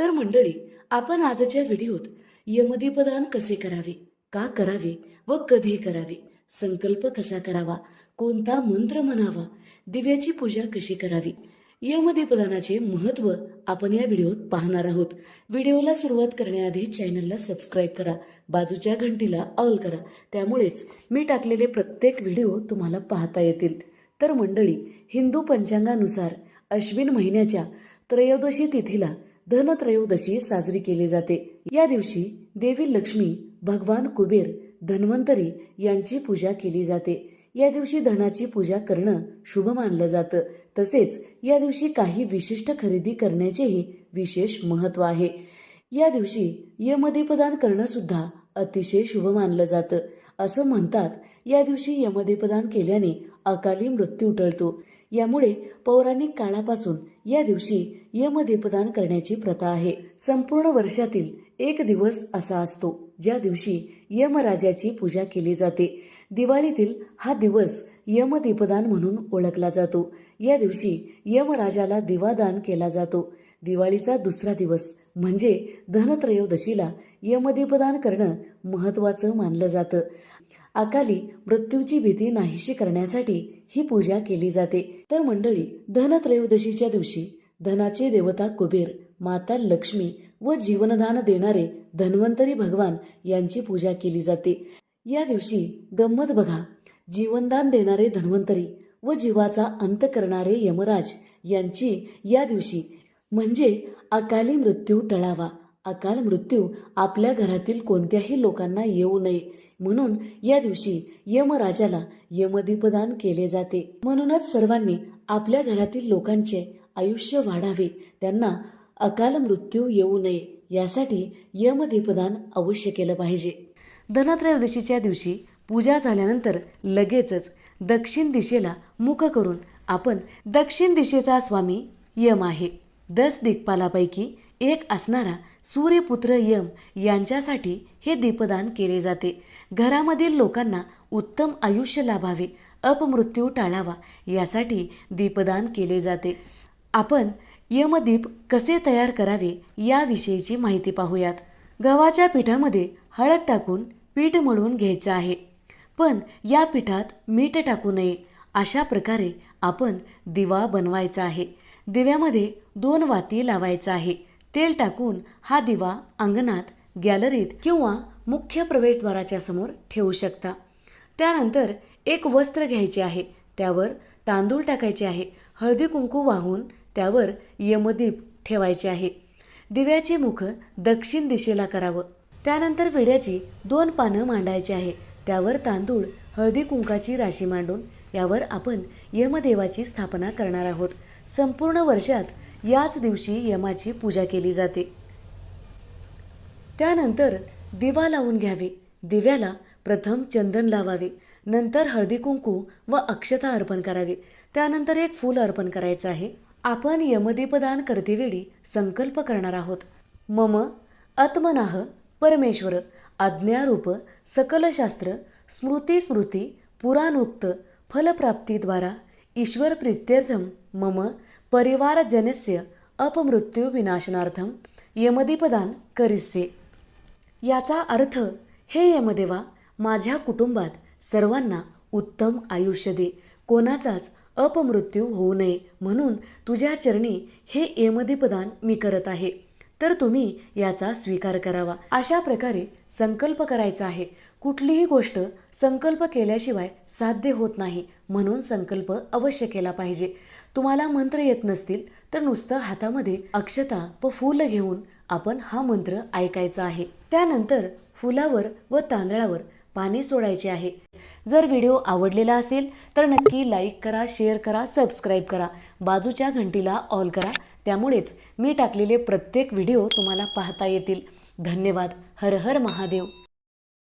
तर मंडळी आपण आजच्या व्हिडिओत यमदीपदान कसे करावे का करावे व कधी करावे संकल्प कसा करावा कोणता मंत्र म्हणावा दिव्याची पूजा कशी करावी यमदीपदानाचे महत्त्व आपण या व्हिडिओत पाहणार आहोत. व्हिडिओला सुरुवात करण्याआधी चॅनलला सबस्क्राईब करा बाजूच्या घंटीला ऑल करा त्यामुळेच मी टाकलेले प्रत्येक व्हिडिओ तुम्हाला पाहता येतील. तर मंडळी हिंदू पंचांगानुसार अश्विन महिन्याच्या त्रयोदशी तिथीला धनत्रयोदशी साजरी केली जाते. या दिवशी देवी लक्ष्मी भगवान कुबेर धन्वंतरी यांची पूजा केली जाते. या दिवशी धनाची पूजा करणं शुभ मानलं जातं. तसेच या दिवशी काही विशिष्ट खरेदी करण्याचेही विशेष महत्त्व आहे. या दिवशी यमदीपदान करणं सुद्धा अतिशय शुभ मानलं जातं. असं म्हणतात. या दिवशी यमदीपदान केल्याने अकाली मृत्यू टळतो. यामुळे पौराणिक काळापासून या दिवशी यमदीपदान करण्याची प्रथा आहे. संपूर्ण वर्षातील एक दिवस असा असतो ज्या दिवशी यमराजाची पूजा केली जाते. दिवाळीतील हा दिवस यमदीपदान म्हणून ओळखला जातो. या दिवशी यमराजाला दिवादान केला जातो. दिवाळीचा दुसरा दिवस म्हणजे धनत्रयोदशीला यमदीपदान करणं महत्वाचं मानलं जातं. अकाली मृत्यूची भीती नाहीशी करण्यासाठी ही पूजा केली जाते. तर मंडळी धनत्रयोदशीच्या दिवशी धनाचे देवता कुबेर माता लक्ष्मी व जीवनदान देणारे धन्वंतरी भगवान यांची पूजा केली जाते. या दिवशी गंमत बघा. जीवनदान देणारे धन्वंतरी व जीवाचा अंत करणारे यमराज यांची या दिवशी म्हणजे अकाली मृत्यू टळावा. अकाल मृत्यू आपल्या घरातील कोणत्याही लोकांना येऊ नये. म्हणून या दिवशी यमराजाला यमदीपदान केले जाते. म्हणूनच सर्वांनी आपल्या घरातील लोकांचे आयुष्य वाढावे. त्यांना अकाल मृत्यू येऊ नये. यासाठी यमदीपदान अवश्य केलं पाहिजे. धनत्रयोदशीच्या दिवशी पूजा झाल्यानंतर लगेचच दक्षिण दिशेला मुख करून आपण दक्षिण दिशेचा स्वामी यम आहे. दस दिग्पालापैकी एक असणारा सूर्यपुत्र यम यांच्यासाठी हे दीपदान केले जाते. घरामधील लोकांना उत्तम आयुष्य लाभावे अपमृत्यू टाळावा यासाठी दीपदान केले जाते. आपण यमदीप कसे तयार करावे याविषयीची माहिती पाहूयात. गव्हाच्या पिठामध्ये हळद टाकून पीठ मळून घ्यायचं आहे. पण या पिठात मीठ टाकू नये. अशा प्रकारे आपण दिवा बनवायचा आहे. दिव्यामध्ये दोन वाती लावायचा आहे. तेल टाकून हा दिवा अंगणात गॅलरीत किंवा मुख्य प्रवेशद्वाराच्या समोर ठेवू शकता. त्यानंतर एक वस्त्र घ्यायचे आहे. त्यावर तांदूळ टाकायचे आहे. हळदी कुंकू वाहून त्यावर यमदीप ठेवायचे आहे. दिव्याचे मुख दक्षिण दिशेला करावं. त्यानंतर विड्याची दोन पानं मांडायची आहे. त्यावर तांदूळ हळदी कुंकाची राशी मांडून यावर आपण यमदेवाची स्थापना करणार आहोत. संपूर्ण वर्षात याच दिवशी यमाची पूजा केली जाते. त्यानंतर दिवा लावून घ्यावे. दिव्याला प्रथम चंदन लावावे. नंतर हळदी कुंकू व अक्षता अर्पण करावे. त्यानंतर एक फूल अर्पण करायचं आहे. आपण यमदीपदान करतेवेळी संकल्प करणार आहोत. मम आत्मनाह परमेश्वर आज्ञारूप सकलशास्त्र स्मृती स्मृती पुराणोक्त फलप्राप्तीद्वारा ईश्वर प्रीत्यर्थम मम परिवारजनस्य अपमृत्युविनाशनार्थं यमदीपदान करिष्ये. याचा अर्थ हे यमदेवा माझ्या कुटुंबात सर्वांना उत्तम आयुष्य दे. कोणाचाच अपमृत्यू होऊ नये म्हणून तुझ्या चरणी हे यमदीपदान मी करत आहे. तर तुम्ही याचा स्वीकार करावा. अशा प्रकारे संकल्प करायचा आहे. कुठलीही गोष्ट संकल्प केल्याशिवाय साध्य होत नाही म्हणून संकल्प अवश्य केला पाहिजे. तुम्हाला मंत्र येत नसतील तर नुसतं हातामध्ये अक्षता व फूल घेऊन आपण हा मंत्र ऐकायचा आहे. त्यानंतर फुलावर व तांदळावर पाणी सोडायचे आहे. जर व्हिडिओ आवडलेला असेल तर नक्की लाईक करा शेअर करा सबस्क्राईब करा बाजूच्या घंटीला ऑल करा. त्यामुळेच मी टाकलेले प्रत्येक व्हिडिओ तुम्हाला पाहता येतील. धन्यवाद. हर हर महादेव.